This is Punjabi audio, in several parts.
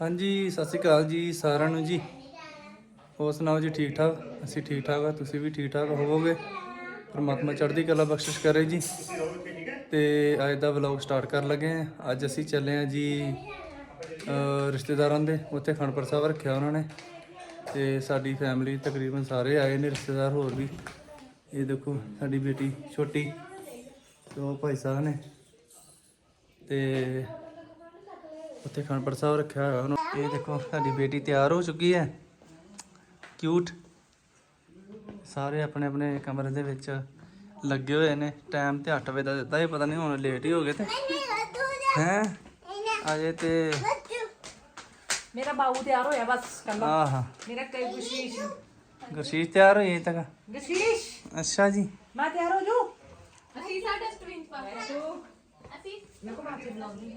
ਹਾਂਜੀ, ਸਤਿ ਸ਼੍ਰੀ ਅਕਾਲ ਜੀ ਸਾਰਿਆਂ ਨੂੰ ਜੀ। ਹੋਰ ਸੁਣਾਓ ਜੀ, ਠੀਕ ਠਾਕ? ਅਸੀਂ ਠੀਕ ਠਾਕ ਆ, ਤੁਸੀਂ ਵੀ ਠੀਕ ਠਾਕ ਹੋਵੋਗੇ? ਪਰਮਾਤਮਾ ਚੜ੍ਹਦੀ ਕਲਾ ਬਖਸ਼ਿਸ਼ ਕਰੇ ਜੀ। ਤੇ ਅੱਜ ਦਾ ਵਲੌਗ ਸਟਾਰਟ ਕਰਨ ਲੱਗੇ ਆ। ਅੱਜ ਅਸੀਂ ਚੱਲੇ ਆ ਜੀ ਰਿਸ਼ਤੇਦਾਰਾਂ ਦੇ, ਉੱਥੇ ਖਣਪੁਰ ਸਾਹਿਬ ਰੱਖਿਆ ਉਹਨਾਂ ਨੇ। ਤੇ ਸਾਡੀ ਫੈਮਿਲੀ ਤਕਰੀਬਨ ਸਾਰੇ ਆਏ ਨੇ ਰਿਸ਼ਤੇਦਾਰ ਹੋਰ ਵੀ। ਇਹ ਦੇਖੋ, ਸਾਡੀ ਬੇਟੀ ਛੋਟੀ ਤੇ ਉਹ ਭਾਈ ਸਾਹਿਬ ਨੇ। ਤੇ ਉੱਥੇ ਖਣਪੁਰ ਸਾਹਿਬ ਰੱਖਿਆ ਹੋਇਆ ਉਹਨੂੰ। ਇਹ ਦੇਖੋ ਸਾਡੀ ਬੇਟੀ ਤਿਆਰ ਹੋ ਚੁੱਕੀ ਹੈ। ਕਿਊਟ ਸਾਰੇ ਆਪਣੇ ਆਪਣੇ ਕਮਰੇ ਦੇ ਵਿੱਚ ਲੱਗੇ ਹੋਏ ਨੇ। ਟਾਈਮ ਤੇ 8 ਵਜੇ ਦਾ ਦਿੱਤਾ ਇਹ ਪਤਾ ਨਹੀਂ ਹੁਣ ਲੇਟ ਹੀ ਹੋ ਗਏ ਤੇ। ਹੈ? ਅਜੇ ਤੇ ਮੇਰਾ ਬਾਊ ਤਿਆਰ ਹੋਇਆ ਬਸ ਕੱਲਾ ਆਹ। ਮੇਰਾ ਕਈ ਗੁਸ਼ੀਸ਼ ਗੁਰਸ਼ੀਸ਼ ਤਿਆਰ ਹੋਈ ਤੱਕ? ਗੁਸ਼ੀਸ਼ ਅੱਛਾ ਜੀ। ਮੈਂ ਤਿਆਰ ਹੋ ਜੂ। ਅਸੀਂ ਸਾਡਾ ਸਟ੍ਰਿੰਗ ਪਾ ਅਸੀਂ ਦੇਖੋ ਬਾਅਦ ਚ ਬੁਲਾਉਂਦੀ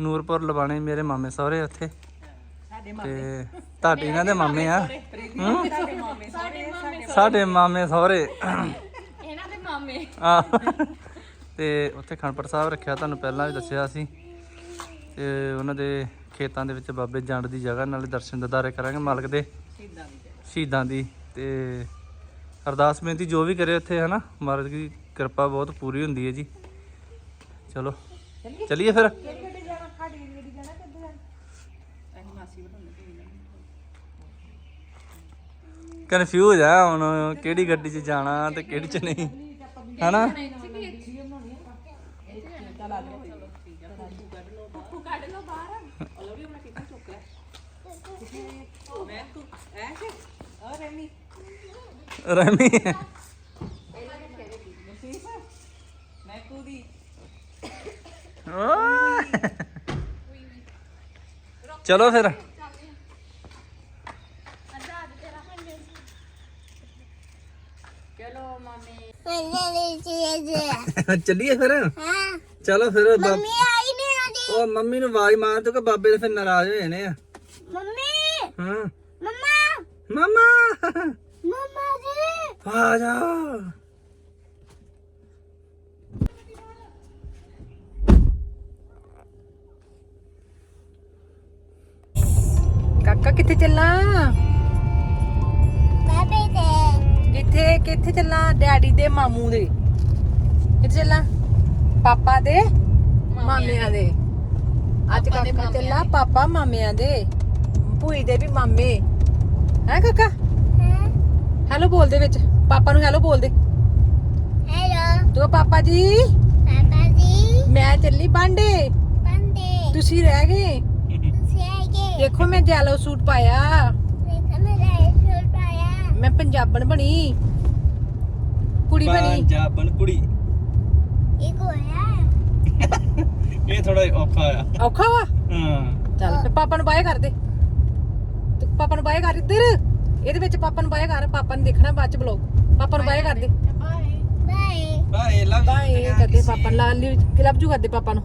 ਨੂਰਪੁਰ ਲਵਾਣੇ ਮੇਰੇ ਮਾਮੇ ਸਹੁਰੇ ਉੱਥੇ। ਤੇ ਤੁਹਾਡੇ ਇਹਨਾਂ ਦੇ ਮਾਮੇ ਆ? ਹੂੰ? ਸਾਡੇ ਮਾਮੇ ਸਹੁਰੇ ਇਹਨਾਂ ਦੇ ਮਾਮੇ। ਆ। ਤੇ ਉੱਥੇ ਖਣਪੜ ਸਾਹਿਬ ਰੱਖਿਆ ਤੁਹਾਨੂੰ ਪਹਿਲਾਂ ਵੀ ਦੱਸਿਆ ਸੀ। ਤੇ ਉਹਨਾਂ ਦੇ ਖੇਤਾਂ ਦੇ ਵਿੱਚ ਬਾਬੇ ਜੰਡ ਦੀ ਜਗ੍ਹਾ ਨਾਲੇ ਦਰਸ਼ਨ ਦਿਦਾਰੇ ਕਰਾਂਗੇ ਮਾਲਕ ਦੇ। ਸ਼ਹੀਦਾਂ ਦੀ ਤੇ ਅਰਦਾਸ ਬੇਨਤੀ ਜੋ ਵੀ ਕਰੇ ਉੱਥੇ ਹਨਾ? ਮਾਲਕ ਦੀ ਕਿਰਪਾ ਬਹੁਤ ਪੂਰੀ ਹੁੰਦੀ ਹੈ ਜੀ। ਚਲੋ। ਚਲਿਏ ਫਿਰ? ਕਨਫਿਊਜ਼ ਆ ਹੁਣ ਕਿਹੜੀ ਗੱਡੀ 'ਚ ਜਾਣਾ ਤੇ ਕਿਹੜੀ 'ਚ ਨਹੀਂ। ਹਨਾ? ਪੱਪੂ ਰਮੀ ਚਲੋ ਫਿਰ ਚਲੋ ਮਾਮੇ ਚੱਲੀਏ ਫਿਰ? ਚਲੋ ਫਿਰ ਬਾਬ- ਉਹ ਮੰਮੀ ਨੂੰ ਆਵਾਜ਼ ਮਾਰ ਤੋ ਕਿ ਬਾਬੇ ਦੇ ਫਿਰ ਨਾਰਾਜ਼ ਹੋ ਜਾਣੇ ਆ। ਹਾਂ। ਮਮਾ। ਆ ਜਾ। ਕਾਕਾ ਕਿੱਥੇ ਚੱਲਾਂ? ਕਿੱਥੇ ਕਿੱਥੇ ਚੱਲਾਂ? ਡੈਡੀ ਦੇ ਮਾਮੂ ਦੇ। ਕਿੱਥੇ ਚੱਲਾਂ? ਪਾਪਾ ਦੇ ਮਾਮਿਆਂ ਦੇ। ਅੱਜ ਕਾਕਾ ਚੱਲਾ ਪਾਪਾ ਮਾਮਿਆਂ ਦੇ। ਭੂਈ ਦੇ ਵੀ ਮਾਮੇ। ਹੈ ਕਾਕਾ? ਹੈਲੋ ਬੋਲ ਦੇ ਵਿੱਚ। ਪਾਪਾ ਨੂੰ ਹੈਲੋ ਬੋਲ ਦੇ। ਤੂੰ ਕਹ, ਪਾਪਾ ਜੀ? ਮੈਂ ਚੱਲੀ ਬਾਂਡੇ। ਤੁਸੀਂ ਰਹਿ ਗਏ। ਦੇਖੋ ਮੈਂ ਜੈਲੋ ਸੂਟ ਪਾਇਆ। ਮੈਂ ਪੰਜਾਬਣ ਬਣੀ। ਕੁੜੀ ਬਣੀ। ਪੰਜਾਬਣ ਕੁੜੀ। ਇਹ ਥੋੜਾ ਔਖਾ ਆ। ਔਖਾ ਵਾ? ਹਾਂ। ਚੱਲ ਫਿਰ ਪਾਪਾ ਨੂੰ ਬਾਏ ਕਰ ਦੇ। ਤੂੰ ਪਾਪਾ ਨੂੰ ਬਾਏ ਕਰ ਇੱਧਰ। ਇਹਦੇ ਵਿੱਚ ਪਾਪਾ ਨੂੰ ਬਾਏ ਕਰ। ਪਾਪਾ ਨੇ ਦੇਖਣਾ ਬਾਅਦ ਚ ਬਲੌਗ ਪਾਪਾ ਨੂੰ ਬਾਏ ਕਰ ਦੇ। ਬਾਏ। ਲਵ ਬਾਏ ਕਰਦੇ ਪਾਪਾ ਨੂੰ। ਲਾਲ ਕਲੱਬ ਜੂ ਕਰਦੇ ਪਾਪਾ ਨੂੰ।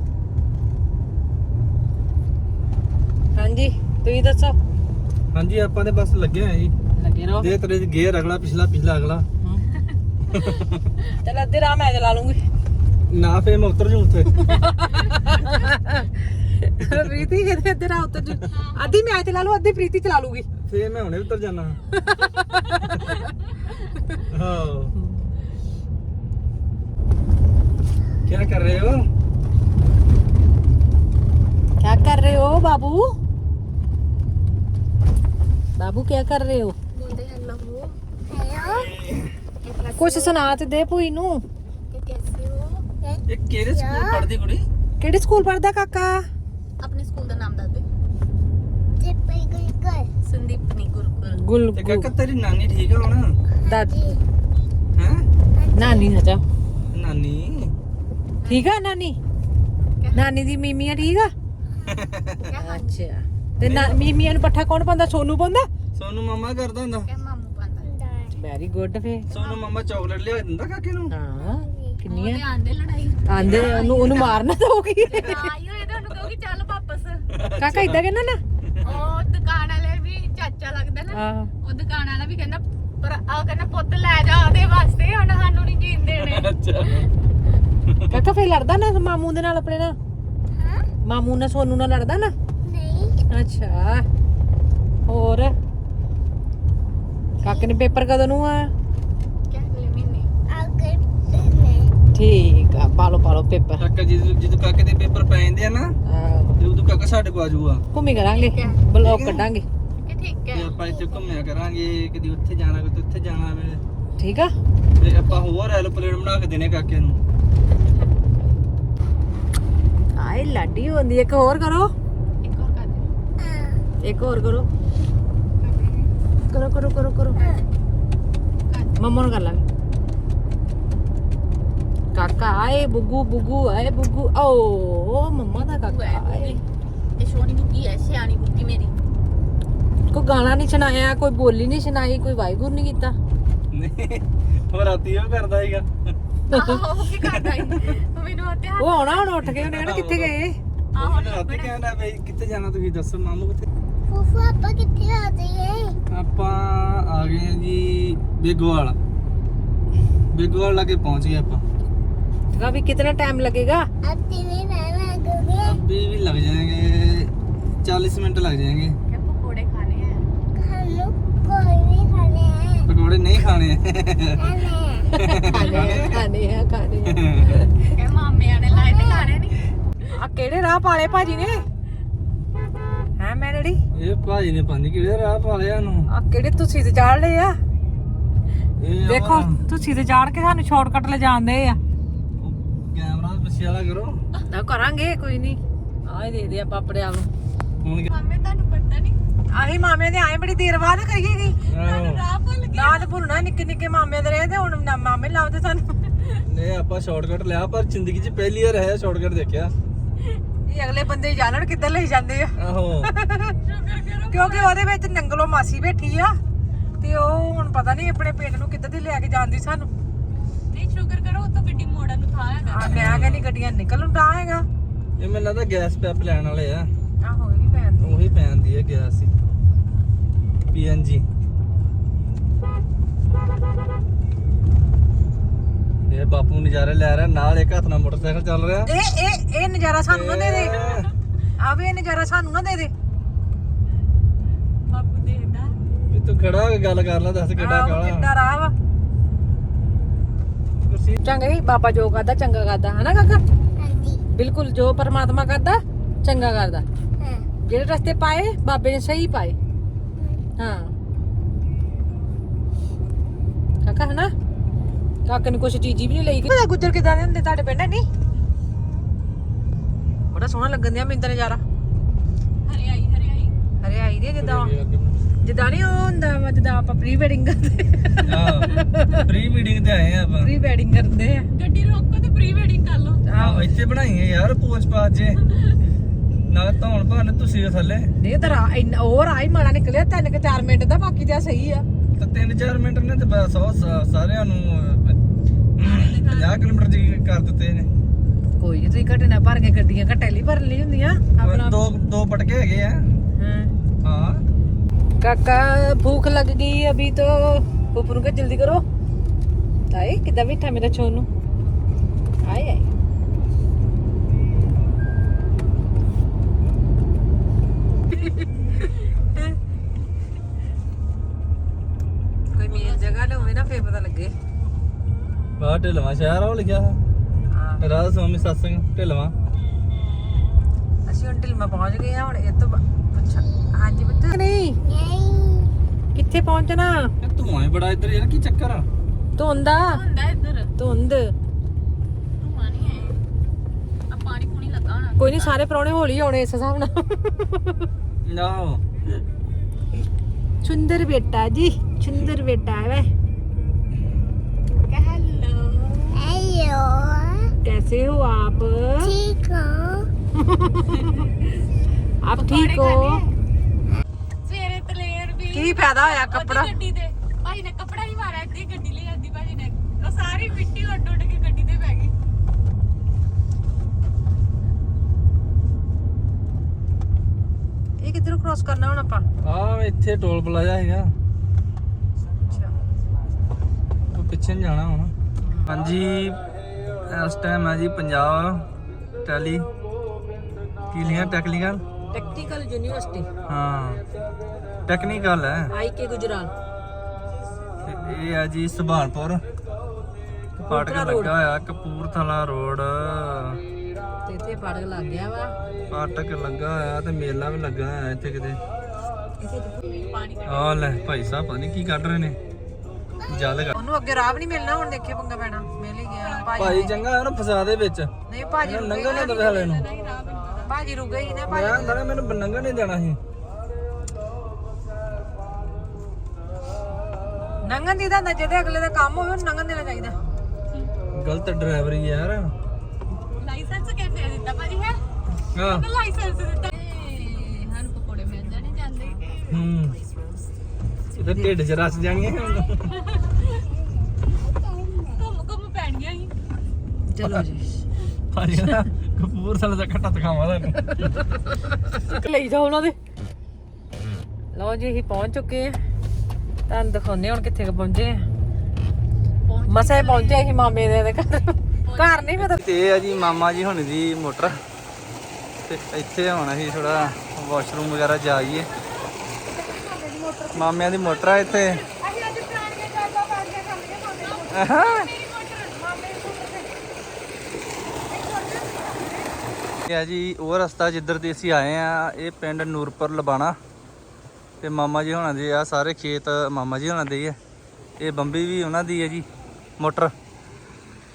ਹਾਂਜੀ ਤੁਸੀਂ ਦੱਸੋ। ਹਾਂਜੀ ਆਪਾਂ ਤੇ ਬਸ ਲੱਗੇ ਹੋਏ ਜੀ। ਲੱਗੇ ਰਹੋ। ਦੇ ਤੇਰੇ ਗੇਅਰ ਅਗਲਾ ਪਿਛਲਾ ਪਿਛਲਾ ਅਗਲਾ। ਚਲ ਅੱਧੇ ਰਾਹ ਮੈਂ ਚਲਾ ਲੂੰਗੀ। ਨਾ ਫੇ ਮੈਂ ਉਤਰ ਜੂ ਉੱਥੇ। ਪ੍ਰੀਤੀ ਕਿਤੇ ਅੱਧੇ ਰਾਹ ਉਤਰ ਜੂ ਅੱਧੀ ਮੈਂ ਚਲਾ ਲੂ ਅੱਧੀ ਪ੍ਰੀਤੀ ਚਲਾ ਲੂਗੀ। ਫੇ ਮੈਂ ਹੁਣੇ ਉਤਰ ਜਾਣਾ ਹਾਂ। ਕੀ ਕਰ ਰਹੇ ਹੋ? ਕੀ ਕਰ ਰਹੇ ਹੋ ਬਾਬੂ? ਬਾਬੂ ਕੀ ਕਰ ਰਹੇ ਹੋ? हो ਬੋਲਦੇ ਹੈਲੋ ਕੁਛ ਸੁਣਾ ਤੇ ਦੇ ਭੂਈ ਨੂੰ ਇਹ ਕੈਸੇ ਹੋ ये केरे स्कूल पढ़दी कुड़ी ਕਿਹੜੇ ਸਕੂਲ ਪੜਦਾ ਕਾਕਾ ਆਪਣੇ ਸਕੂਲ ਦਾ ਨਾਮ ਦੱਸ ਦੇ ਸੰਦੀਪਨੀ ਗੁਰਕੁਲ ਗੁਲ ते काका तेरी नानी ठीक है हुन ਦਾਦੀ हैं ਨਾਨੀ ਹਜਾ नानी ਠੀਕ ਆ ਨਾਨੀ ਨਾਨੀ ਦੀ ਮੀਮੀਆਂ ਠੀਕ ਆ ਕਿਆ ਹਾਂ ਅੱਛਾ ਤੇ ਨਾ ਮੀਮੀਆਂ ਨੂੰ ਪੱਠਾ ਕੌਣ ਪਾਉਂਦਾ ਸੋਨੂ ਪਾਉਂਦਾ ਸੋਨੂੰ ਮਾਮਾ ਕਰਦਾ ਹੁੰਦਾ? ਵੈਰੀ ਗੁੱਡ ਫੇ। ਸੋਨੂੰ ਮਾਮਾ ਚਾਕਲੇਟ ਲਿਆ ਦਿੰਦਾ ਕਾਕੇ ਨੂੰ? ਹਾਂ ਕਿੰਨੀਆਂ? ਉਹਦੇ ਆਂਦੇ ਲੜਾਈ ਆਂਦੇ ਉਹਨੂੰ ਉਹਨੂੰ ਮਾਰਨਾ ਤਾਂ ਹੋ ਗਈ ਆਈ ਹੋਏ ਤਾਂ ਉਹਨੂੰ ਕਹੋਗੀ ਚੱਲ ਵਾਪਸ। ਕਾਕਾ ਇਦਾਂ ਕਹਿੰਦਾ ਨਾ? ਉਹ ਦੁਕਾਨ ਵਾਲੇ ਵੀ ਚਾਚਾ ਲੱਗਦਾ ਨਾ ਉਹ ਦੁਕਾਨ ਵਾਲਾ ਵੀ ਕਹਿੰਦਾ ਪਰ ਆ ਕਹਿੰਦਾ ਪੁੱਤ ਲੈ ਜਾ ਉਹਦੇ ਵਾਸਤੇ ਹੁਣ ਸਾਨੂੰ ਨਹੀਂ ਜੀਣ ਦੇਣੇ। ਕਾਕਾ ਫੇ ਲੜਦਾ ਨਾ ਮਾਮੂ ਦੇ ਨਾਲ ਆਪਣੇ ਨਾਲ? ਹਾਂ? ਮਾਮੂ ਨਾਲ ਸੋਨੂ ਨਾਲ ਲੜਦਾ ਨਾ? ਨਹੀਂ। ਅੱਛਾ। ਹੋਰ? ਕਾਕੇ ਨੇ ਪੇਪਰ ਕਦੋਂ ਨੂੰ ਆ? ਕਿਆ ਅਗਲੇ ਮਹੀਨੇ। ਠੀਕ ਆ ਪਾਲੋ ਪਾਲੋ ਪੇਪਰ। ਕਾਕਾ ਜੀ ਜਦੋਂ ਕਾਕੇ ਦੇ ਪੇਪਰ ਪੈ ਜਾਂਦੇ ਆ ਨਾ ਤੇ ਉਦੋਂ ਕਾਕਾ ਸਾਡੇ ਕੋਲ ਆ। ਜਾਊਗਾ ਘੁੰਮੀ ਕਰਾਂਗੇ ਬਲੌਗ ਕੱਢਾਂਗੇ। ਠੀਕ ਤੇ ਹੈ ਆਪਾਂ ਇੱਥੇ ਘੁੰਮਿਆ ਕਰਾਂਗੇ ਕਦੀ ਉੱਥੇ ਜਾਣਾ ਕਦੀ ਉੱਥੇ ਜਾਣਾ ਵੇ ਠੀਕ ਆ। ਤੇ ਆਪਾਂ ਹੋਰ ਐਰੋਪਲੇਨ ਬਣਾ ਕੇ ਦੇਣੇ ਕਾਕੇ ਨੂੰ। ਆਏ ਲਾਡੀ ਹੁੰਦੀ ਇੱਕ ਹੋਰ ਕਰੋ। ਇੱਕ ਹੋਰ ਕਰ ਦੇ ਇੱਕ ਹੋਰ ਕਰੋ। ਕਰੋ ਕਰੋ ਕਰੋ ਕਰੋ। ਮੰਮਾ ਨੂੰ ਕਰ ਲਾਂਗੇ ਕਾਕਾ ਆਏ ਬੁੱਗੂ ਬੁੱਗੂ ਆਏ ਬੁੱਗੂ। ਓ ਮੰਮਾ ਦਾ ਕਾਕਾ ਆਏ ਇਹ ਸੋਹਣੀ ਬੁੱਕੀ ਹੈ ਸਿਆਣੀ ਬੁੱਕੀ ਮੇਰੀ। ਕੋਈ ਗਾਣਾ ਨਹੀਂ ਸੁਣਾਇਆ ਕੋਈ ਬੋਲੀ ਨਹੀਂ ਸੁਣਾਈ ਕੋਈ ਵਾਹਿਗੁਰੂ ਨਹੀਂ ਕੀਤਾ। ਨਹੀਂ ਉਹ ਰਾਤੀ ਉਹ ਕਰਦਾ ਸੀਗਾ। ਆਹੋ ਕੀ ਕਰਦਾ ਈ ਮੈਨੂੰ ਆ ਉਹ ਆਉਣਾ ਹੁਣ ਉੱਠ ਕੇ ਉਹਨੇ ਕਿੱਥੇ ਗਏ? ਉਹ ਮੈਨੂੰ ਰਾਤੀ ਕਹਿੰਦਾ ਬਈ ਕਿੱਥੇ ਜਾਣਾ ਤੁਸੀਂ ਦੱਸੋ ਮਾਮੂ ਕਿੱਥੇ? ਫੂਫੂ ਆਪਾਂ ਕਿੱਥੇ ਆ ਜਾਈਏ ਆਪਾਂ ਆ ਗਏ ਹਾਂ ਜੀ ਬੇਗਵਾਲ ਬੇਗਵਾਲ ਲਾਗੇ ਪਹੁੰਚ ਗਏ ਆਪਾਂ ਕਹਾ ਵੀ ਕਿਤਨਾ ਟਾਈਮ लगेगा ਅੱਤੀ ਵੀ ਮੈਂ ਲੱਗੂਗੇ अभी भी लग जाएंगे चालीस मिनट लग जाएंगे ਕਿ ਪਕੌੜੇ ਖਾਣੇ ਆ ਸਾਨੂੰ ਕੋਈ ਵੀ ਖਾਣੇ ਆ पकौड़े नहीं खाने ਖਾਣੇ ਖਾਣੇ ਆ ਖਾਣੇ ਕਿ ਮਾਮਿਆਂ ਨੇ ਲਾਏ ਤੇ ਖਾਣੇ ਨਹੀਂ ਆ ਕਿਹੜੇ ਰਾਹ ਪਾਲੇ ਭਾਜੀ ਨੇ ਹੈ ਮੈਂ ਡੈਡੀ ਇਹ ਭਾਜੀ ਨੇ ਪਾਣੀ ਕਿਹੜੇ ਰਾਹ ਪਾ ਲਿਆ ਨੂੰ ਆ ਕਿਹੜੇ ਤੁਸੀਂ ਤੇ ਚਾੜ ਲਏ ਆ? ਇਹ ਦੇਖੋ ਤੁਸੀਂ ਤੇ ਚਾੜ ਕੇ ਸਾਨੂੰ ਸ਼ਾਰਟਕਟ ਲੈ ਜਾਂਦੇ ਆ। ਕੈਮਰਾ ਪਿੱਛੇ ਵਾਲਾ ਕਰੋ। ਨਾ ਕਰਾਂਗੇ ਕੋਈ ਨਹੀਂ ਆਏ ਦੇਖਦੇ ਆਪਾਂ ਆਪਣੇ ਆਪ ਨੂੰ। ਹੁਣ ਮਾਮੇ ਤੁਹਾਨੂੰ ਪਤਾ ਨਹੀਂ ਆਹੀ ਮਾਮੇ ਦੇ ਆਏ ਬੜੀ ਦੇਰ ਬਾਅਦ ਕਰੀਏ ਕੀ ਆਹੋ। ਰਾਹ ਭੁੱਲ ਗਏ? ਨਾ ਤੇ ਭੁੱਲਣਾ ਨਿੱਕੇ ਨਿੱਕੇ ਮਾਮੇ ਦੇ ਰਹੇ ਤੇ ਹੁਣ ਨਾ- ਮਾਮੇ ਲਾਉਂਦੇ ਸਾਨੂੰ। ਨਹੀਂ ਆਪਾਂ ਸ਼ਾਰਟਕਟ ਲਿਆ ਪਰ ਜ਼ਿੰਦਗੀ 'ਚ ਪਹਿਲੀ ਵਾਰ ਹੈ ਸ਼ਾਰਟਕਟ ਦੇਖਿਆ। ਇਹ ਅਗਲੇ ਬੰਦੇ ਜਾਣਨ ਕਿੱਧਰ ਲਈ ਜਾਂਦੇ ਆ। ਆਹੋ। ਕਿਉਂਕਿ ਉਹਦੇ ਵਿੱਚ ਨੰਗਲੋ ਮਾਸੀ ਬੈਠੀ ਆ ਤੇ ਉਹ ਹੁਣ ਪਤਾ ਨਹੀਂ ਆਪਣੇ ਪਿੰਡ ਨੂੰ ਕਿੱਧਰ ਦੀ ਲੈ ਕੇ ਜਾਂਦੀ ਸਾਨੂੰ। ਨਹੀਂ ਸ਼ੁਕਰ ਕਰੋ ਉਹ ਤਾਂ ਗੱਡੀ ਮੋੜਨ ਨੂੰ ਥਾਂ ਹੈਗਾ। ਆ ਮੈਂ ਕਹਿੰਦੀ ਗੱਡੀਆਂ ਨਿਕਲਣ ਤਾਂ ਹੈਗਾ। ਇਹ ਮੈਨੂੰ ਲੱਗਦਾ ਗੈਸ ਪੈਪ ਲੈਣ ਵਾਲੇ ਆ। ਆਹੋ ਇਹ ਵੀ ਪੈਣ ਉਹੀ ਪੈਂਦੀ ਹੈ ਗੈਸ ਹੀ। ਪੀਐਨਜੀ ਇਹ ਬਾਪੂ ਨਜ਼ਾਰੇ ਲੈ ਰਿਹਾ ਨਾਲ ਇੱਕ ਹੱਥ ਨਾਲ ਮੋਟਰਸਾਈਕਲ ਚੱਲ ਰਿਹਾ। ਇਹ ਇਹ ਇਹ ਨਜ਼ਾਰਾ ਸਾਨੂੰ ਨਾ ਦੇ ਦੇ। ਆ ਵੀ ਇਹ ਨਜ਼ਾਰਾ ਸਾਨੂੰ ਨਾ ਦੇ ਦੇ। ਬਾਪੂ ਦੇਖਦਾ। ਵੀ ਤੂੰ ਖੜਾ ਹੋ ਕੇ ਗੱਲ ਕਰ ਲੈ ਦੱਸ ਕਿੱਡਾ ਕਾਲਾ। ਕਿੱਡਾ ਰਾਹ ਵਾ। ਕੁਰਸੀ ਚੰਗਾ ਹੀ ਬਾਬਾ ਜੋ ਕਰਦਾ ਚੰਗਾ ਕਰਦਾ ਹਨਾ ਕਾਕਾ? ਹਾਂਜੀ। ਬਿਲਕੁਲ ਜੋ ਪਰਮਾਤਮਾ ਕਰਦਾ ਚੰਗਾ ਕਰਦਾ। ਹਾਂ। ਜਿਹੜੇ ਰਸਤੇ ਪਾਏ ਬਾਬੇ ਨੇ ਸਹੀ ਪਾਏ। ਹਾਂ। ਕਾਕਾ ਹਨਾ? ਕਾਕੇ ਨੂੰ ਕੁਛ ਚੀਜ਼ੀ ਵੀ ਨਹੀਂ ਲਈ ਪਤਾ ਗੁੱਜਰ ਕਿਦਾਂ ਦੇ ਹੁੰਦੇ ਤੁਹਾਡੇ ਪਿੰਡ ਨਹੀਂ ਬੜਾ ਸੋਹਣਾ ਲੱਗਣ ਦਿਆ ਮੈਨੂੰ ਤਾਂ ਨਜ਼ਾਰਾ। ਹਰਿਆਈ ਹਰਿਆਈ। ਹਰਿਆਈ ਦੇ ਜਿੱਦਾਂ। ਜਿੱਦਾਂ ਨਹੀਂ ਉਹ ਹੁੰਦਾ ਵਾ ਜਿੱਦਾਂ ਆਪਾਂ ਪ੍ਰੀ ਵੈਡਿੰਗ ਕਰਦੇ ਹਾਂ ਪ੍ਰੀ ਮੀਟਿੰਗ ਤੇ ਆਏ ਆ ਆਪਾਂ। ਪ੍ਰੀ ਵੈਡਿੰਗ ਕਰਦੇ ਆ। ਗੱਡੀ ਰੋਕੋ ਤੇ ਪ੍ਰੀ ਵੈਡਿੰਗ ਕਰ ਲਓ। ਆਹ ਇੱਥੇ ਬਣਾਈਏ ਯਾਰ ਪੋਚ ਪਾਚ ਜੇ। ਨਾਲ ਧੌਣ ਭਾਨ ਤੁਸੀਂ ਥੱਲੇ। ਨਹੀਂ ਤਾਂ ਰਾਹ ਇੰਨਾ ਉਹ ਰਾਹ ਹੀ ਮਾੜਾ ਨਿਕਲਿਆ ਤਿੰਨ ਕਿ 4 ਮਿੰਟ ਦਾ ਬਾਕੀ ਤਾਂ ਸਹੀ ਆ। ਤਾਂ 3-4 ਮਿੰਟ ਨੇ ਤੇ ਬਸ ਸਾਰਿਆਂ ਨੂੰ 50 ਕਿਲੋਮੀਟਰ ਜੀ ਕਰ ਦਿੱਤੇ ਨੇ ਕੋਈ ਨਹੀਂ ਤੁਸੀਂ ਘਟੇ ਨਾ ਭਰ ਕੇ ਗੱਡੀਆਂ ਘਟੇ ਲਈ ਭਰਨ ਲਈ ਹੁੰਦੀਆਂ ਆਪਣਾ ਦੋ ਦੋ ਪਟਕੇ ਹੈਗੇ ਆ। ਹਾਂ। ਹਾਂ। ਕਾਕਾ ਭੁੱਖ ਲੱਗ ਗਈ ਅਭੀ ਤੋ। ਉਪਰ ਨੂੰ ਜਲਦੀ ਕਰੋ। ਤਾਏ ਕਿਦਾਂ ਬੈਠਾ ਮੇਰਾ ਛੋਨੂ? ਆਏ ਆਏ। ਬਾਹਰ ਢਲਵਾ ਸ਼ਹਿਰ ਆ ਉਹ ਲਿਖਿਆ हाँ ਰਾਧਾ ਸਵਾਮੀ ਸਤਸੰਗ ਢਿਲਵਾ। ਅਸੀਂ ਹੁਣ ਢਿਲਮਾ ਪਹੁੰਚ ਗਏ ਆ ਹੁਣ ਇਹ ਤੋਂ ਅੱਛਾ ਹਾਂਜੀ ਪੁੱਤ। ਨਹੀਂ? ਕਿੱਥੇ ਪਹੁੰਚਣਾ? ਧੂਆਂ ਹੀ ਬੜਾ ਇੱਧਰ ਯਾਰ ਕੀ ਚੱਕਰ ਆ? ਧੁੰਦਾ ਹੁੰਦਾ ਇੱਧਰ। ਧੁੰਦ ਧੂਆ ਨਹੀਂ ਹੈ ਆ ਪਾਣੀ ਪੂਣੀ ਲੱਗਾ ਹੋਣਾ। ਕੋਈ ਨਹੀਂ ਸਾਰੇ ਪ੍ਰਾਹੁਣੇ ਹੌਲੀ ਆਉਣੇ ਇਸ ਹਿਸਾਬ ਨਾਲ। ਆਹੋ। ਸੁੰਦਰ ਬੇਟਾ ਜੀ ਸੁੰਦਰ ਬੇਟਾ ਹੈ ਵੇ। कैसे हो आप ਠੀਕ ਹੋ आप ठीक हो ਸਵੇਰੇ ਤਲੇਰ ਵੀ ਕੀ ਫਾਇਦਾ ਹੋਇਆ ਉਹਦੀ ਕੱਪੜਾ ਗੱਡੀ ਤੇ ਭਾਈ ਨੇ ਕੱਪੜਾ ਹੀ ਮਾਰਿਆ ਇੱਥੇ ਗੱਡੀ ਲਈ ਆਂਦੀ ਭਾਜੀ ਨੇ ਉਹ ਸਾਰੀ ਮਿੱਟੀ ਉੱਡ ਉੱਡ ਕੇ ਗੱਡੀ ਤੇ ਪੈ ਗਈ ਇਹ ਕਿੱਧਰੋਂ ਕ੍ਰੋਸ ਕਰਨਾ ਹੁਣ ਆਪਾਂ ਆ ਇੱਥੇ ਟੋਲ ਪਲਾਜ਼ਾ ਹੈਗਾ ਉਹ ਪਿੱਛੇ ਨੂੰ ਜਾਣਾ ਹੁਣ ਹਾਂਜੀ ਇਸ ਟਾਈਮ ਹੈ ਜੀ ਪੰਜਾਬ ਟੈਲੀ ਕੀ ਲਿਆ ਟੈਕਨੀਕਲ ਟੈਕਨੀਕਲ ਯੂਨੀਵਰਸਿਟੀ ਹਾਂ ਟੈਕਨੀਕਲ ਹੈ। ਆਈ ਕੇ ਗੁਜਰਾਲ ਇਹ ਹੈ ਜੀ ਸੁਭਾਨਪੁਰ। ਫਾਟਕ। ਲੱਗਾ ਹੋਇਆ ਕਪੂਰਥਲਾ ਰੋਡ ਤੇ ਇੱਥੇ ਫਾਟਕ ਲੱਗ ਗਿਆ ਵਾ। ਫਾਟਕ ਲੱਗਾ ਹੋਇਆ ਤੇ ਮੇਲਾ ਵੀ ਲੱਗਾ ਹੋਇਆ ਇੱਥੇ ਕਿਤੇ। ਆ ਲੈ ਭਾਈ ਸਾਹਿਬ ਪਤਾ ਨਹੀਂ ਕੀ ਕੱਢ ਰਹੇ ਨੇ। ਜਲ ਉਹਨੂੰ ਅੱਗੇ ਰਾਹ ਵੀ ਨਹੀਂ ਮਿਲਣਾ ਹੁਣ ਦੇਖੇ ਪੰਗਾ ਪੈਣਾ। ਮਿਲ ਹੀ ਗਿਆ। ਭਾਈ ਚੰਗਾ ਉਹਨੂੰ ਫਸਾ ਦੇ ਵਿੱਚ। ਨਹੀਂ ਭਾਜੀ ਇਹਨੂੰ ਲੰਘਣ ਨਹੀਂ ਦਵੇ ਹਲੇ ਨੂੰ। ਭਾਜੀ ਰੁਕ ਗਈ ਨਾ ਮੈਂ ਅੰਦਰ ਮੈਨੂੰ ਲੰਘਣ ਨਹੀਂ ਦੇਣਾ ਸੀ। ਨੰਗਨ ਦੀ ਦਾ ਜਿਹਦੇ ਅਗਲੇ ਦਾ ਕੰਮ ਹੋਵੇ ਉਹਨੂੰ ਨੰਗਨ ਦੇਣਾ ਚਾਹੀਦਾ। ਗਲਤ ਡਰਾਈਵਰ ਯਾਰ। ਲਾਇਸੈਂਸ ਕਿੱਥੇ ਦਿੱਤਾ ਭਾਜੀ ਹੈ? ਹਾਂ। ਲਾਇਸੈਂਸ ਦਿੱਤਾ। ਏ, ਸਾਨੂੰ ਪਕੌੜੇ ਮਿਲ ਜਾਣੇ ਜਾਂਦੇ। ਹੂੰ। ਇਹਦੇ ਢਿੱਡ 'ਚ ਰਸ ਜਾਣੀਆਂ ਘੁੰਮ ਘੁੰਮ ਪੈਣ ਗਿਆ ਸੀ ਚਲੋ ਜੀ। ਭਾਜੀ ਨਾ ਕਪੂਰਥਲਾ ਦਾ ਘੱਟਾ ਦਿਖਾਵਾਂ ਤੁਹਾਨੂੰ। ਲਈ ਜਾਓ ਉਹਨਾਂ ਦੇ। ਲਓ ਜੀ ਅਸੀਂ ਪਹੁੰਚ ਚੁੱਕੇ ਆ ਤੁਹਾਨੂੰ ਦਿਖਾਉਂਦੇ ਹਾਂ ਹੁਣ ਕਿੱਥੇ ਕੁ ਪਹੁੰਚੇ ਆ ਮਸਾਂ ਹੀ ਪਹੁੰਚੇ ਅਸੀਂ ਮਾਮੇ ਦੇ ਦੇ ਘਰ। ਘਰ ਨਹੀਂ ਪਤਾ ਤੇ ਇਹ ਆ ਜੀ ਮਾਮਾ ਜੀ ਹੁਣ ਦੀ ਮੋਟਰ। ਤੇ ਇੱਥੇ ਹੁਣ ਅਸੀਂ ਥੋੜਾ ਵਾਸ਼ਰੂਮ ਵਗੈਰਾ ਜਾਈਏ। ਮਾਮਿਆਂ ਦੀ ਮੋਟਰ ਆ ਇੱਥੇ। ਆਹਾ। ਇਹ ਆ ਜੀ, ਉਹ ਰਸਤਾ ਜਿੱਧਰ ਦੀ ਅਸੀਂ ਆਏ ਆ, ਇਹ ਪਿੰਡ ਨੂਰਪੁਰ ਲਬਾਣਾ। ਤੇ ਮਾਮਾ ਜੀ ਹੋਣਾ ਦੇ ਆ, ਸਾਰੇ ਖੇਤ ਮਾਮਾ ਜੀ ਹੋਣਾ ਦੇ ਹੀ ਆ। ਇਹ ਬੰਬੀ ਵੀ ਉਹਨਾਂ ਦੀ ਹੈ ਜੀ, ਮੋਟਰ।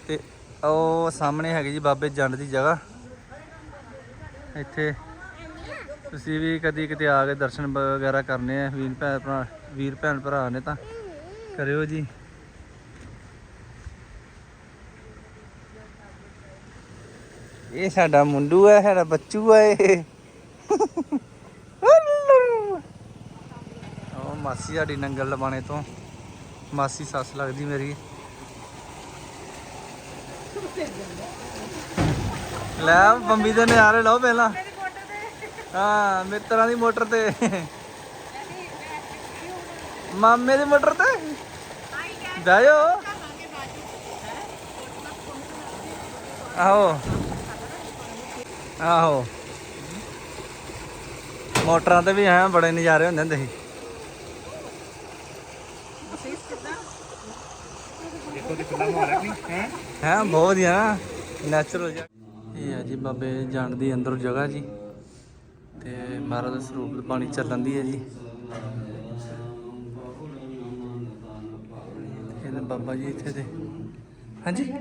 ਤੇ ਉਹ ਸਾਹਮਣੇ ਹੈਗੀ ਜੀ, ਬਾਬੇ ਜੰਡ ਦੀ ਜਗ੍ਹਾ। ਇੱਥੇ ਤੁਸੀਂ ਵੀ ਕਦੀ ਕਿਤੇ ਆ ਕੇ ਦਰਸ਼ਨ ਵਗੈਰਾ ਕਰਨੇ ਆ, ਵੀਰ ਭੈਣ ਭਰਾ ਵੀਰ ਭੈਣ ਭਰਾ ਨੇ ਤਾਂ। ਕਰਿਓ ਜੀ। ਇਹ ਸਾਡਾ ਮੁੰਡੂ ਹੈ, ਸਾਡਾ ਬੱਚੂ ਹੈ ਇਹ। ਉਹ ਮਾਸੀ ਸਾਡੀ ਨੰਗਲ ਲਬਾਣੇ ਤੋਂ। ਮਾਸੀ ਸੱਸ ਲੱਗਦੀ ਮੇਰੀ। ਲੈ ਬੰਬੀ ਦੇ ਨਿਆਰੇ ਲਓ ਪਹਿਲਾਂ। ਹਾਂ ਮਿੱਤਰਾਂ ਦੀ ਮੋਟਰ ਤੇ। ਮਾਮੇ ਦੀ ਮੋਟਰ ਤੇ। ਬਹਿ ਜਾਓ। ਆਹੋ। ਮੋਟਰਾਂ ਤੇ ਵੀ ਐ ਬੜੇ ਨਜ਼ਾਰੇ ਹੁੰਦੇ ਹੁੰਦੇ ਸੀ। ਹੈ, ਬਹੁਤ ਵਧੀਆ ਨੈਚੁਰਲ ਜਿਹਾ। ਇਹ ਹੈ ਜੀ ਬਾਬੇ ਜਾਣ ਦੀ ਅੰਦਰ ਜਗ੍ਹਾ ਜੀ। ਤੇ ਮਹਾਰਾਜ ਦੇ ਸਰੂਪ ਪਾਣੀ ਚੱਲਣ ਦੀ ਹੈ ਜੀ। ਇਹਦੇ ਬਾਬਾ ਜੀ ਇੱਥੇ ਦੇ। ਹਾਂਜੀ?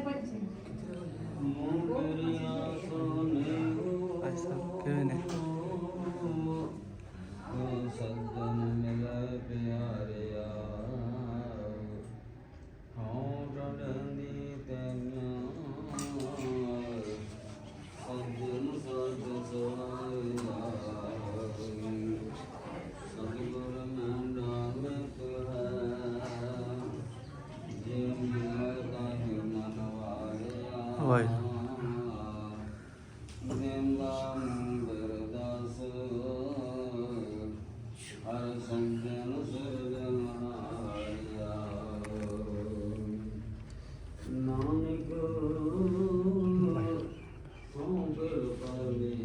ਭਾਈ ਸਾਹਿਬ ਕਿਵੇਂ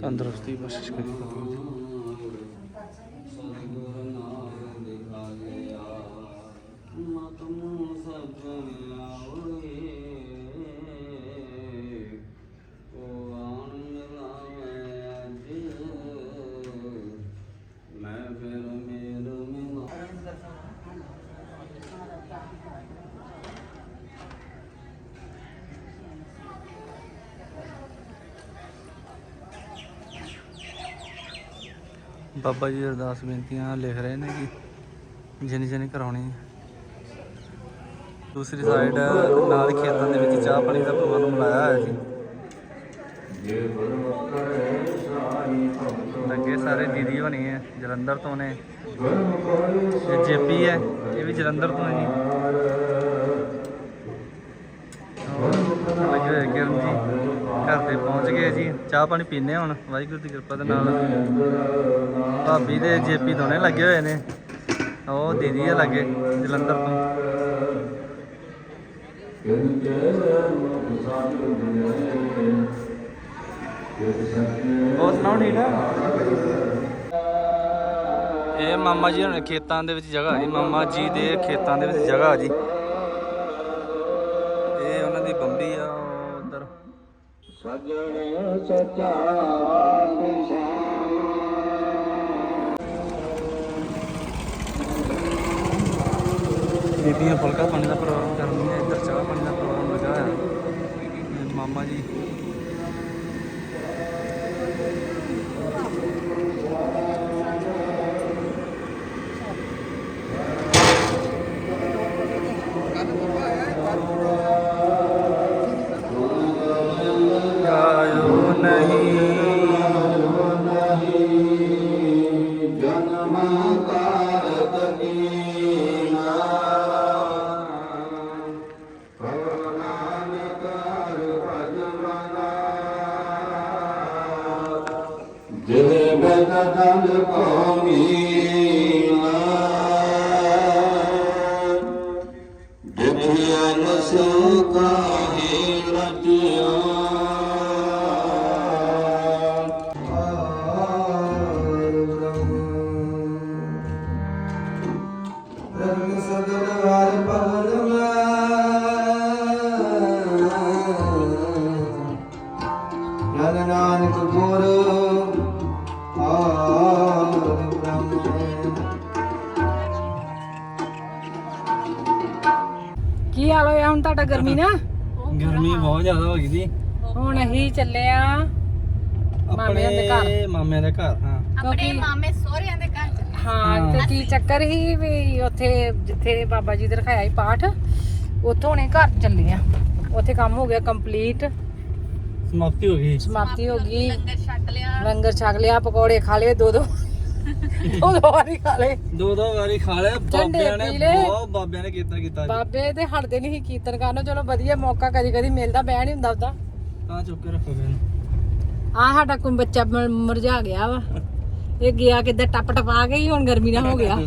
ਤੰਦਰੁਸਤੀ ਬਖਸ਼ਿਸ਼ ਕਰੀ ਬਾਬਾ ਜੀ ਅਰਦਾਸ ਬੇਨਤੀਆਂ ਲਿਖ ਰਹੇ ਨੇ ਕਿ ਜਿੰਨੀ ਜਿੰਨੀ ਕਰਾਉਣੀ ਹੈ। ਦੂਸਰੀ ਸਾਈਡ ਨਾਲ ਖੇਤਾਂ ਦੇ ਵਿੱਚ ਚਾਹ ਪਾਣੀ ਦਾ ਪ੍ਰਬੰਧ ਮਿਲਾਇਆ ਹੋਇਆ ਜੀ। ਲੱਗੇ ਸਾਰੇ ਦੀਦੀ ਬਣੀ ਹੈ, ਜਲੰਧਰ ਤੋਂ ਨੇ। ਇਹ ਜੇਪੀ ਹੈ, ਇਹ ਵੀ ਜਲੰਧਰ ਤੋਂ ਹੈ ਜੀ। ਲੱਗੇ ਹੋਏ ਜੀ। ਘਰ ਤੇ ਪਹੁੰਚ ਗਏ ਜੀ। ਚਾਹ ਪਾਣੀ ਪੀਨੇ ਹੁਣ। ਵਾਹਿਗੁਰੂ ਦੀ ਕਿਰਪਾ ਦੇ ਨਾਲ। ਭਾਬੀ ਦੇ ਜੇਪੀ ਦੋਨੇ ਲੱਗੇ ਹੋਏ ਨੇ। ਉਹ ਦੀਦੀ ਹੈ ਲੱਗੇ, ਜਲੰਧਰ ਤੋਂ। ਹੋਰ ਸੁਣਾਓ, ਠੀਕ ਠਾਕ ਇਹ ਮਾਮਾ ਜੀ ਹੁਣ ਖੇਤਾਂ ਦੇ ਵਿੱਚ ਜਗ੍ਹਾ। ਜੀ ਮਾਮਾ ਜੀ ਦੇ ਖੇਤਾਂ ਦੇ ਵਿੱਚ ਜਗ੍ਹਾ ਜੀ। ਬੀਬੀਆਂ ਫੁਲਕਾ ਪਾਣੀ ਦਾ ਪ੍ਰੋਗਰਾਮ ਕਰਨੀਆਂ ਇੱਧਰ ਚਾਹ ਪਾਣੀ ਦਾ ਪ੍ਰੋਗਰਾਮ ਲੱਗਾ ਹੋਇਆ ਇਹ ਮਾਮਾ ਜੀ ਆਇਓ ਜੀ? ਹੁਣ ਅਸੀਂ ਚੱਲੇ ਆ ਮਾਮਿਆਂ ਦੇ ਘਰ। ਮਾਮਿਆਂ ਦੇ ਘਰ ਹਾਂ। ਆਪਣੇ ਮਾਮੇ ਸਹੁਰਿਆਂ ਦੇ ਘਰ ਹਾਂ ਤੇ ਕੀ ਚੱਕਰ ਸੀ ਵੀ ਉੱਥੇ ਜਿੱਥੇ ਬਾਬਾ ਜੀ ਦੇ ਰਖਾਇਆ ਸੀ ਪਾਠ ਉੱਥੋਂ ਹੁਣੇ ਘਰ ਚੱਲੇ ਆ। ਉੱਥੇ ਕੰਮ ਹੋ ਗਿਆ ਕੰਪਲੀਟ ਸਮਾਪਤੀ ਹੋ ਗਈ। ਸਮਾਪਤੀ ਹੋ ਗਈ ਲੰਗਰ ਛਕ ਲਿਆ। ਲੰਗਰ ਛਕ ਲਿਆ ਪਕੌੜੇ ਖਾ ਲਏ ਦੋ ਦੋ ਦੋ ਦੋ ਵਾਰੀ ਖਾ ਲਏ। ਦੋ ਦੋ ਵਾਰੀ ਖਾ ਲਿਆ। ਝੰਡੇ ਬਾਬਿਆਂ ਨੇ। ਬਹੁਤ ਬਾਬਿਆਂ ਨੇ ਕੀਤਾ ਕੀਤਾ ਜੀ। ਬਾਬੇ ਤੇ ਹਟਦੇ ਨਹੀਂ ਸੀ ਕੀਰਤਨ ਕਰਨ ਚਲੋ ਵਧੀਆ ਮੌਕਾ ਕਦੀ ਕਦੀ ਮਿਲਦਾ ਬਹਿ ਨਹੀਂ ਹੁੰਦਾ ਉਹਦਾ। ਤਾਂ ਚੁੱਕ ਕੇ ਰੱਖੋ ਫਿਰ। ਆ ਸਾਡਾ ਕੋਈ ਬੱਚਾ ਮ- ਮੁਰਝਾ ਗਿਆ ਵਾ। ਇਹ ਗਿਆ ਕਿੱਦਾਂ ਟੱਪ ਟਪਾ ਕੇ ਹੀ ਹੁਣ ਗਰਮੀ ਨਾ ਹੋ ਗਿਆ।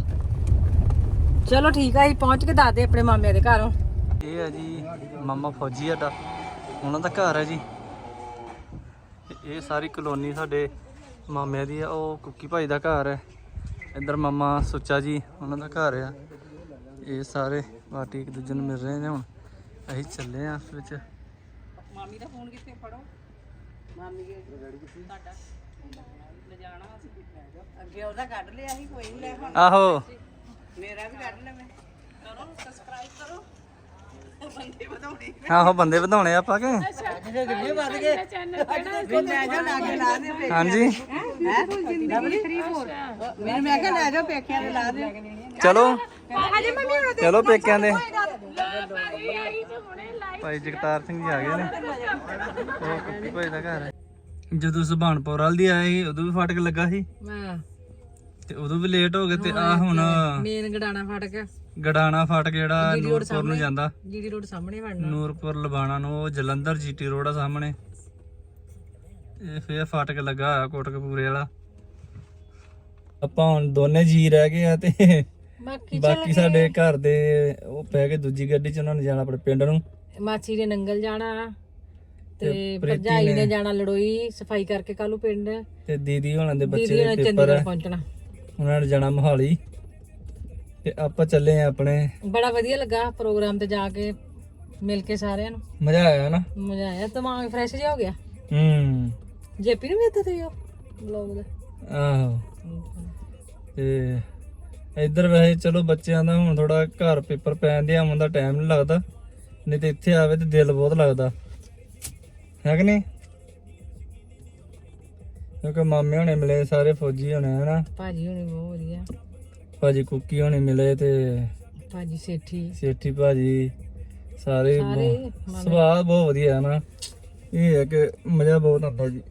ਚਲੋ ਠੀਕ ਆ ਅਸੀਂ ਪਹੁੰਚ ਕੇ ਦੱਸਦੇ ਆਪਣੇ ਮਾਮਿਆਂ ਦੇ ਘਰੋਂ। ਇਹ ਹੈ ਜੀ ਮਾਮਾ ਫੌਜੀ ਸਾਡਾ। ਉਹਨਾਂ ਦਾ ਘਰ ਹੈ ਜੀ। ਤੇ ਇਹ ਸਾਰੀ ਕਲੋਨੀ ਸਾਡੇ ਮਾਮਿਆਂ ਦੀ ਆ ਉਹ ਕੁੱਕੀ ਭਾਈ ਦਾ ਘਰ ਹੈ ਇੱਧਰ ਮਾਮਾ ਸੁੱਚਾ ਜੀ ਉਹਨਾਂ ਦਾ ਘਰ ਆ। ਇਹ ਸਾਰੇ ਪਾਰਟੀ ਇੱਕ ਦੂਜੇ ਨੂੰ ਮਿਲ ਰਹੇ ਨੇ ਹੁਣ। ਅਸੀਂ ਚੱਲੇ ਆ ਆਪਸ ਵਿੱਚ। ਮਾਮੀ ਦਾ ਫੋਨ ਕਿੱਥੇ ਫੜੋ? ਮਾਮੀ ਦੇ। ਤੁਹਾਡਾ। ਲਿਜਾਣਾ ਸੀ ਅੱਗੇ ਉਹਦਾ ਕੱਢ ਲਿਆ ਸੀ ਕੋਈ ਨਹੀਂ ਲੈ ਹੁਣ ਆਹੋ। ਮੇਰਾ ਵੀ ਕੱਢ ਲੈ ਮੈਂ ਕਰੋ ਸਬਸਕ੍ਰਾਈਬ ਕਰੋ। ਬੰਦੇ ਵਧਾਉਣੇ। ਆਹੋ ਬੰਦੇ ਵਧਾਉਣੇ ਆਪਾਂ ਕਿ? ਜਿੰਨੇ ਵੱਧ ਗਏ? ਵੀ ਲੈ ਜਾ ਲਾ ਕੇ ਲਾ ਦੇ ਹਾਂਜੀ। ਹੈ? ਡਬਲ 34 ਮੈਨੂੰ ਮੈਂ ਕਿਹਾ ਲੈ ਜਾ ਪੇਕਿਆਂ ਦੇ ਲਾ ਦੇ ਚਲੋ। ਹਜੇ ਮੰਮੀ ਹੁਣ ਚਲੋ ਪੇਕਿਆਂ ਦੇ। ਭਾਈ ਜਗਤਾਰ ਸਿੰਘ ਜੀ ਆ ਗਏ ਨੇ। ਉਹ ਕੁੱਕੀ ਭਾਈ ਦਾ ਘਰ ਹੈ। ਜਦੋਂ ਸੁਭਾਨਪੁਰ ਵਾਲ ਦੀ ਆਏ ਸੀ ਉਦੋਂ ਵੀ ਫਾਟਕ ਲੱਗਾ ਸੀ? ਤੇ ਉਦੋਂ ਵੀ ਲੇਟ ਹੋ ਗਏ ਤੇ ਆ ਹੁਣ ਮੇਨ ਗੜਾਣਾ ਫੜ ਕੇ ਗੜਾਣਾ ਫਾਟਕ ਜਿਹੜਾ ਨੂਰਪੁਰ ਨੂੰ ਜਾਂਦਾ। ਜੀਡੀ ਰੋਡ ਸਾਹਮਣੇ ਵੜਨਾ। ਨੂਰਪੁਰ ਲਬਾਣਾ ਨੂੰ ਉਹ ਜਲੰਧਰ ਜੀਟੀ ਰੋਡ ਆ ਸਾਹਮਣੇ। ਇਹ ਫੇਰ ਫਾਟਕ ਲੱਗਾ ਹੋਇਆ ਕੋਟਕਪੂਰੇ ਵਾਲਾ। ਆਪਾਂ ਹੁਣ ਦੋਨੇ ਜੀ ਰਹਿ ਗਏ ਆ ਤੇ ਬਾਕੀ ਬਾਕੀ ਸਾਡੇ ਘਰ ਦੇ ਉਹ ਪੈ ਗਏ ਦੂਜੀ ਗੱਡੀ 'ਚ ਉਹਨਾਂ ਨੇ ਜਾਣਾ ਆਪਣੇ ਪਿੰਡ ਨੂੰ। ਮਾਛੀ ਨੇ ਨੰਗਲ ਜਾਣਾ। ਤੇ ਭਰਜਾਈ ਨੇ ਜਾਣਾ ਲੜੋਈ ਸਫ਼ਾਈ ਕਰਕੇ ਕੱਲੂ ਪਿੰਡ। ਤੇ ਦੀਦੀ ਹੋਣਾ ਦੇ ਬੱਚੇ ਦੀਦੀ ਦੇ ਪੇਪਰ ਚੰਡੀਗੜ੍ਹ ਹੈ ਪਹੁੰਚਣਾ। ਉਹਨਾਂ ਨੇ ਜਾਣਾ ਮੋਹਾਲੀ। ਤੇ ਆਪਾਂ ਚੱਲੇ ਆ ਆਪਣੇ। ਬੜਾ ਵਧੀਆ ਲੱਗਾ ਪ੍ਰੋਗਰਾਮ ਤੇ ਜਾ ਕੇ ਮਿਲ ਕੇ ਸਾਰਿਆਂ ਨੂੰ। ਮਜ਼ਾ ਆਇਆ ਨਾ? ਮਜ਼ਾ ਆਇਆ ਦਿਮਾਗ ਫਰੈਸ਼ ਜਿਹਾ ਹੋ ਗਿਆ। ਹੂੰ। ਜੇਪੀ ਨੂੰ ਵੀ ਇੱਥੇ ਤੇ ਬਲੌਗ ਦਾ। ਆਹੋ। ਤੇ ਇੱਧਰ ਵੈਸੇ ਚਲੋ ਬੱਚਿਆਂ ਦਾ ਹੁਣ ਥੋੜਾ ਘਰ ਪੇਪਰ ਪੈਣ ਦੇ ਆਉਣ ਦਾ ਟਾਈਮ ਨਹੀਂ ਲੱਗਦਾ। ਨਹੀਂ ਤੇ ਇੱਥੇ ਆਵੇ ਤੇ ਦਿਲ ਬਹੁਤ ਲੱਗਦਾ। ਹੈ ਕਿ ਨਹੀਂ? ਕਿਉਂਕਿ ਮਾਮੇ ਹੋਣੇ ਮਿਲੇ ਸਾਰੇ ਫੌਜੀ ਹੋਣੇ ਹਨਾ ਭਾਜੀ ਹੁਣੀ ਬਹੁਤ ਵਧੀਆ। ਭਾਜੀ ਕੁੱਕੀ ਹੋਣੇ ਮਿਲੇ ਤੇ ਭਾਜੀ ਸੇਠੀ। ਸੇਠੀ ਭਾਜੀ ਸਾਰੇ ਸਾਰੇ ਬਹੁਤ- ਸੁਭਾਅ ਬਹੁਤ ਵਧੀਆ ਨਾ। ਇਹ ਹੈ ਕਿ ਮਜ਼ਾ ਬਹੁਤ ਆਉਂਦਾ ਜੀ।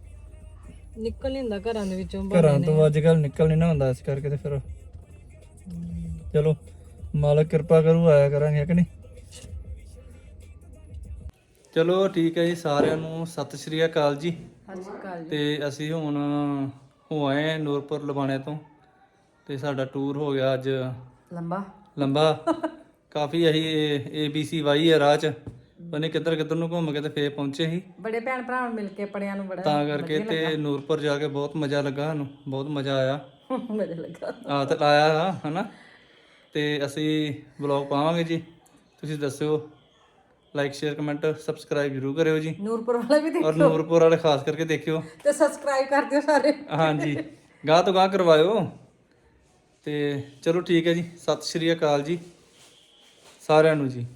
ਨਿਕਲ ਨਹੀਂ ਹੁੰਦਾ ਘਰਾਂ ਦੇ ਵਿੱਚੋਂ ਘਰਾਂ ਤੋਂ ਅੱਜ ਕੱਲ ਨਿਕਲ ਨਹੀਂ ਨਾ ਹੁੰਦਾ ਇਸ ਕਰਕੇ ਤੇ ਫਿਰ ਚਲੋ ਮਾਲਕ ਕਿਰਪਾ ਕਰੂ ਆਇਆ ਕਰਾਂਗੇ ਹੈ ਕਿ ਨਹੀਂ? ਚਲੋ ਠੀਕ ਹੈ ਜੀ ਸਾਰਿਆਂ ਨੂੰ ਸਤਿ ਸ਼੍ਰੀ ਅਕਾਲ ਜੀ। ਸਤਿ ਸ਼੍ਰੀ ਅਕਾਲ ਤੇ ਅਸੀਂ ਹੁਣ ਹੋ ਆਏ ਹਾਂ ਨੂਰਪੁਰ ਲਵਾਣੇ ਤੋਂ। ਤੇ ਸਾਡਾ ਟੂਰ ਹੋ ਗਿਆ ਅੱਜ। ਲੰਬਾ। ਲੰਬਾ। ਕਾਫੀ ਅਸੀਂ ਏਬੀਸੀ ਵਾਈ ਆ ਰਾਹ ਚ। ਬਨੇ ਕਿੱਧਰ ਕਿੱਧਰ ਨੂੰ ਘੁੰਮ ਕੇ ਤੇ ਫੇਰ ਪਹੁੰਚੇ ਸੀ। ਬੜੇ ਭੈਣ ਭਰਾਵਾਂ ਨੂੰ ਮਿਲ ਕੇ ਪੜਿਆਂ ਨੂੰ ਬੜਾ ਤਾਂ ਕਰਕੇ ਤੇ ਨੂਰਪੁਰ ਜਾ ਕੇ ਬਹੁਤ ਮਜ਼ਾ ਲੱਗਾ ਸਾਨੂੰ। ਬਹੁਤ ਮਜ਼ਾ ਆਇਆ। ਮਜ਼ਾ ਲੱਗਾ। ਆ ਤੇ ਲਾਇਆ ਆ ਹਨਾ? ਤੇ ਅਸੀਂ ਵਲੌਗ ਪਾਵਾਂਗੇ ਜੀ। ਤੁਸੀਂ ਦੱਸਿਓ। ਲਾਈਕ ਸ਼ੇਅਰ ਕਮੈਂਟ ਸਬਸਕ੍ਰਾਈਬ ਜ਼ਰੂਰ ਕਰਿਓ ਜੀ। ਨੂਰਪੁਰ ਵਾਲਾ ਵੀ ਦੇਖ ਔਰ ਨੂਰਪੁਰ ਵਾਲੇ ਖਾਸ ਕਰਕੇ ਦੇਖਿਓ। ਤੇ ਸਬਸਕ੍ਰਾਈਬ ਕਰ ਦਿਓ ਸਾਰੇ। ਹਾਂਜੀ। ਗਾਹ ਤੋਂ ਗਾਹ ਕਰਵਾਇਓ। ਤੇ ਚਲੋ ਠੀਕ ਹੈ ਜੀ। ਸਤਿ ਸ਼੍ਰੀ ਅਕਾਲ ਜੀ ਸਾਰਿਆਂ ਨੂੰ ਜੀ।